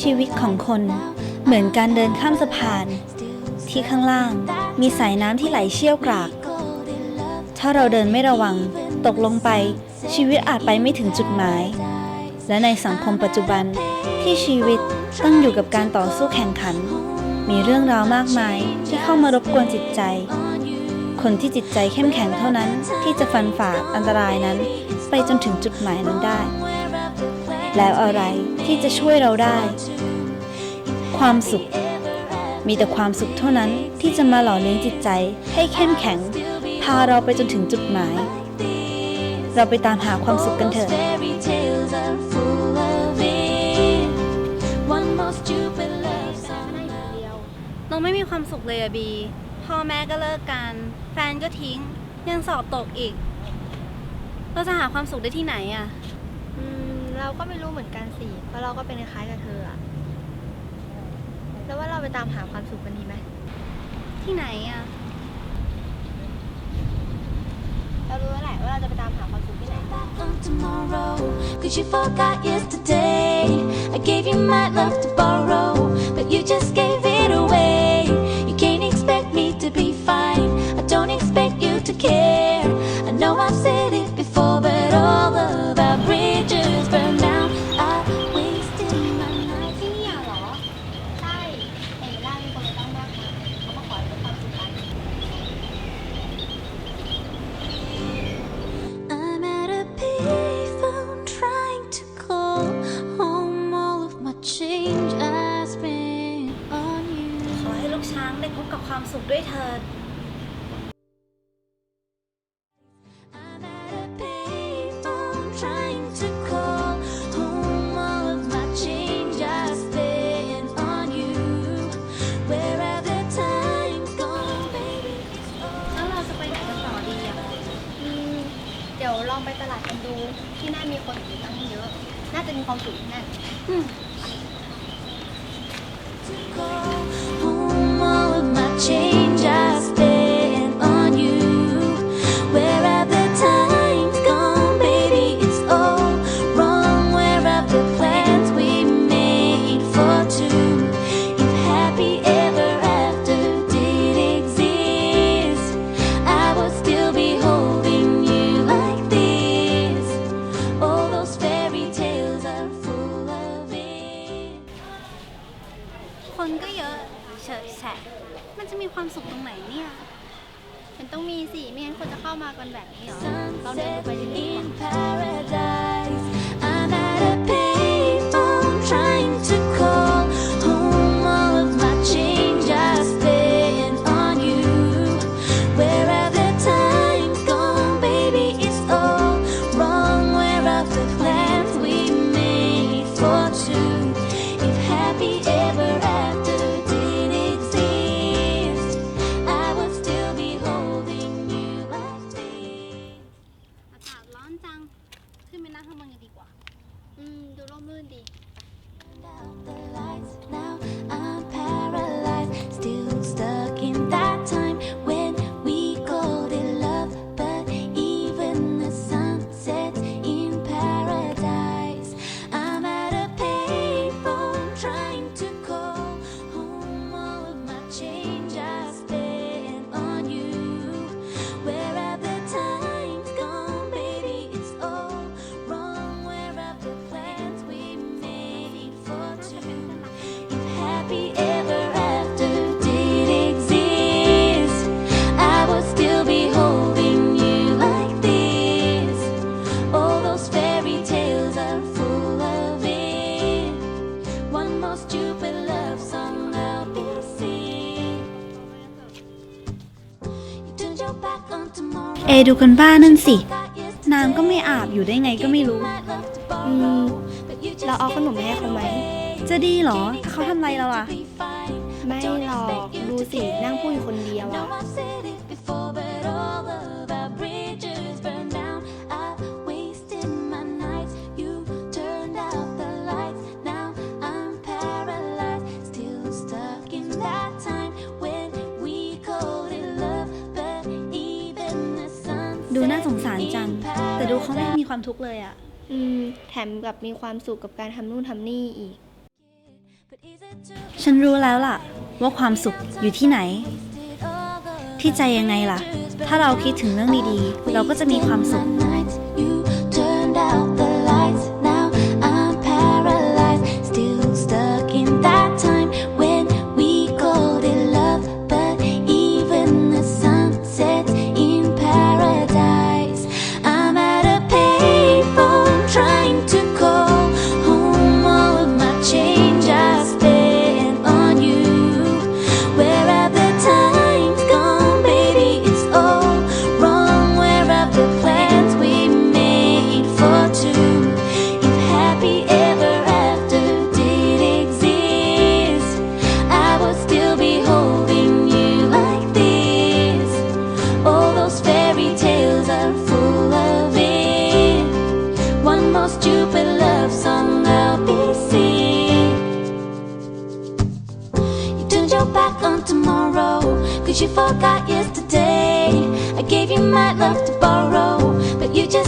ชีวิตของคนเหมือนการเดินข้ามสะพาน ที่ข้างล่างมีสายน้ำที่ไหลเชี่ยวกราก called it love. ถ้าเราเดินไม่ระวัง ตกลงไปชีวิตอาจไปไม่ถึงจุดหมาย และในสังคมปัจจุบันที่ชีวิตตั้งอยู่กับการต่อสู้แข่งขัน มีเรื่องราวมากมายที่เข้ามารบกวนจิตใจ คนที่จิตใจเข้มแข็งเท่านั้นที่จะฟันฝ่าอันตรายนั้น ไปจนถึงจุดหมายนั้นได้ แล้วอะไรที่จะช่วยเราได้ ความสุข มีแต่ความสุขเท่านั้นที่จะมาหล่อเลี้ยงจิตใจให้เข้มแข็ง พาเราไปจนถึงจุดหมาย เราไปตามหาความสุขกันเถอะเราไม่มีความสุขเลยอะบี พ่อแม่ก็เลิกกัน แฟนก็ทิ้ง ยังสอบตกอีก เราจะหาความสุขได้ที่ไหนอะอืมเราก็ไม่รู้เหมือนกันสิ เพราะเราก็เป็นคล้ายๆกับเธออะแล้วว่าเราไปตามหาความสุขกันดีไหม ที่ไหนอะเรารู้แล้วแหละว่าเราจะไปตามหาความสุขที่ไหน on tomorrow Cause you forgot yesterday I gave you my love to borrow But you just gave it away กช้างได้พบกับความสุขด้วยเถิด I'm at a payphone trying to call home all of my change I spent on you. Where have the times gone, baby? แล้วเราจะไปไหนกันต่อดีอะอืมเดี๋ยวลองไปตลาดกันดู ที่นั่นมีคนอยู่ตั้งเยอะ น่าจะมีความสุขที่นั่น Call ฉอะแฉะมันจะมีความสุขตรงไหนเนี่ย มันต้องมีสิไม่งั้นคนจะเข้ามากันแบบนี้เหรอ เราเดิน Sunset ไปเรื่ อนจัง ขึ้นไปนั่งข้างบนกันดีกว่า อืม ดูร่มรื่นดี out the lights. Now I'm paralyzed, still stuck in เอดูคนบ้านั่นสิ น้ำก็ไม่อาบอยู่ได้ไงก็ไม่รู้ อืมเราเอาขนมไปให้เขาไหม จะดีเหรอ ถ้าเขาทำอะไรเราอะไม่หรอก ดูสิ นั่งพูดอยู่คนเดียวอะ งสารจัง แต่ดูเขาไม่มีความทุกข์เลยอะอืม แถมกับมีความสุขกับการทำนู่นทำนี่อีก ฉันรู้แล้วล่ะ ว่าความสุขอยู่ที่ไหน ที่ใจยังไงล่ะ ถ้าเราคิดถึงเรื่องดีๆ เราก็จะมีความสุข stupid love song singing. You turned your back on tomorrow, cause you forgot yesterday. I gave you my love to borrow, but you just